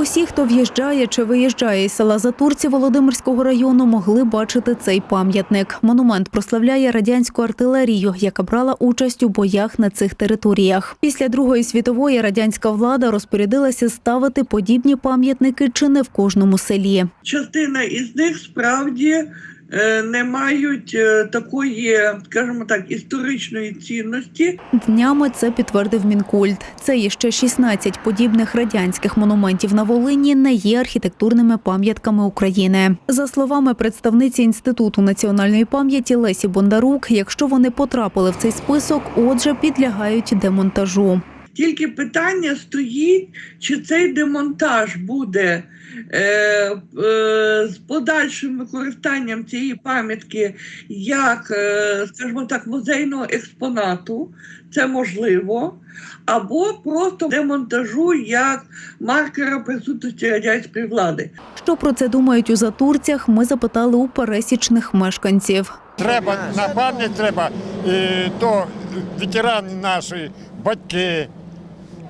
Усі, хто в'їжджає чи виїжджає із села Затурці Володимирського району, могли бачити цей пам'ятник. Монумент прославляє радянську артилерію, яка брала участь у боях на цих територіях. Після Другої світової радянська влада розпорядилася ставити подібні пам'ятники чи не в кожному селі. частина із них справді не мають е, такої, скажімо так, історичної цінності. Днями це підтвердив Мінкульт. Це і ще 16 подібних радянських монументів на Волині не є архітектурними пам'ятками України. За словами представниці інституту національної пам'яті Лесі Бондарук, якщо вони потрапили в цей список, отже, підлягають демонтажу. Тільки питання стоїть, чи цей демонтаж буде е, е, з подальшим використанням цієї пам'ятки як, е, скажімо так, музейного експонату, це можливо, або просто демонтажу як маркера присутності радянської влади. Що про це думають у затурцях? Ми запитали у пересічних мешканців. Треба на пам'ять треба і то ветерани наші, батьки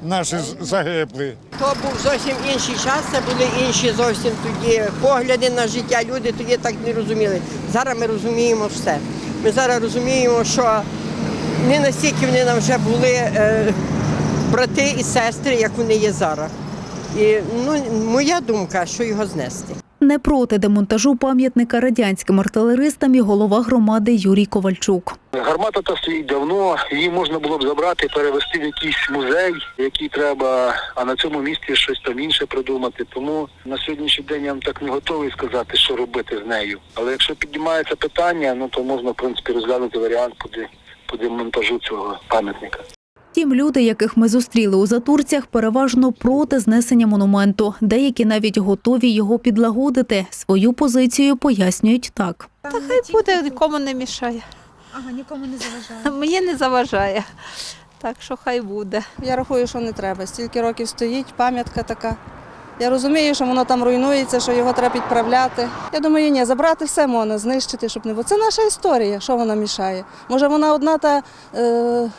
наші загибли. То був зовсім інший час, це були інші зовсім тоді погляди на життя. Люди тоді так не розуміли. Зараз ми розуміємо все. Ми зараз розуміємо, що не настільки вони нам вже були е, брати і сестри, як вони є зараз. І ну, моя думка, що його знести. Не проти демонтажу пам'ятника радянським артилеристам і голова громади Юрій Ковальчук. Гармата та стоїть давно, її можна було б забрати, перевести в якийсь музей, який треба, а на цьому місці щось там інше придумати. Тому на сьогоднішній день я вам так не готовий сказати, що робити з нею. Але якщо піднімається питання, ну то можна в принципі розглянути варіант де- по демонтажу цього пам'ятника. Втім, люди, яких ми зустріли у затурцях, переважно проти знесення монументу. Деякі навіть готові його підлагодити. Свою позицію пояснюють так. Та хай буде, нікому не мішає. Ага, нікому не заважає. Мені не заважає. Так що хай буде. Я рахую, що не треба. Стільки років стоїть, пам'ятка така. Я розумію, що воно там руйнується, що його треба підправляти. Я думаю, ні, забрати все можна, знищити, щоб не було. Це наша історія, що вона мішає. Може, вона одна та е,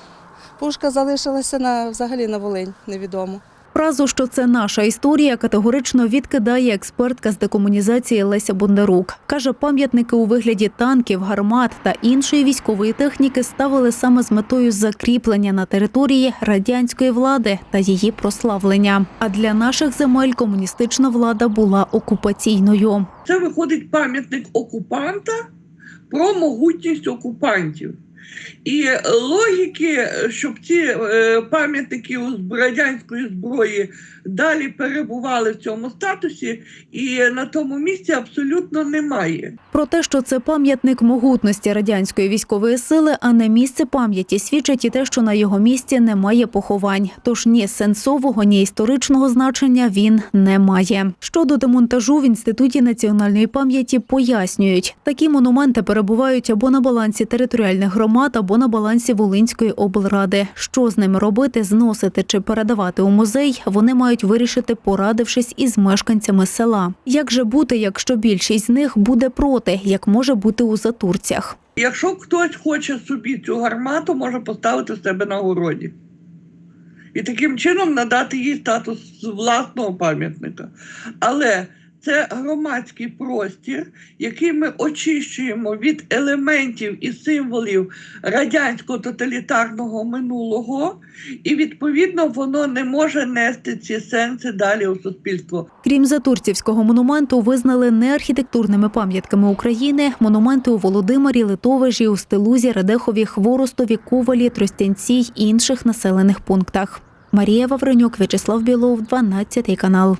пушка залишилася на, взагалі на Волинь, невідомо. Фразу, що це наша історія, категорично відкидає експертка з декомунізації Леся Бондарук. Каже, пам'ятники у вигляді танків, гармат та іншої військової техніки ставили саме з метою закріплення на території радянської влади та її прославлення. А для наших земель комуністична влада була окупаційною. Це виходить пам'ятник окупанта про могутність окупантів. І логіки, щоб ці е, пам'ятники радянської зброї далі перебували в цьому статусі, і на тому місці абсолютно немає. Про те, що це пам'ятник могутності радянської військової сили, а не місце пам'яті, свідчить і те, що на його місці немає поховань. Тож ні сенсового, ні історичного значення він не має. Щодо демонтажу в інституті національної пам'яті пояснюють, такі монументи перебувають або на балансі територіальних громад, або на балансі Волинської облради. Що з ними робити, зносити чи передавати у музей, вони мають вирішити, порадившись із мешканцями села. Як же бути, якщо більшість з них буде проти, як може бути у затурцях? Якщо хтось хоче собі цю гармату, може поставити себе на городі. І таким чином надати їй статус власного пам'ятника. Але це громадський простір, який ми очищуємо від елементів і символів радянського тоталітарного минулого, і відповідно воно не може нести ці сенси далі у суспільство. Крім затурцівського монументу, визнали неархітектурними пам'ятками України монументи у Володимирі, Литовижі, Устилузі, Радехові, Хворостові, Ковалі, Тростянці й інших населених пунктах. Марія Вавренюк, В'ячеслав Білов, 12 канал.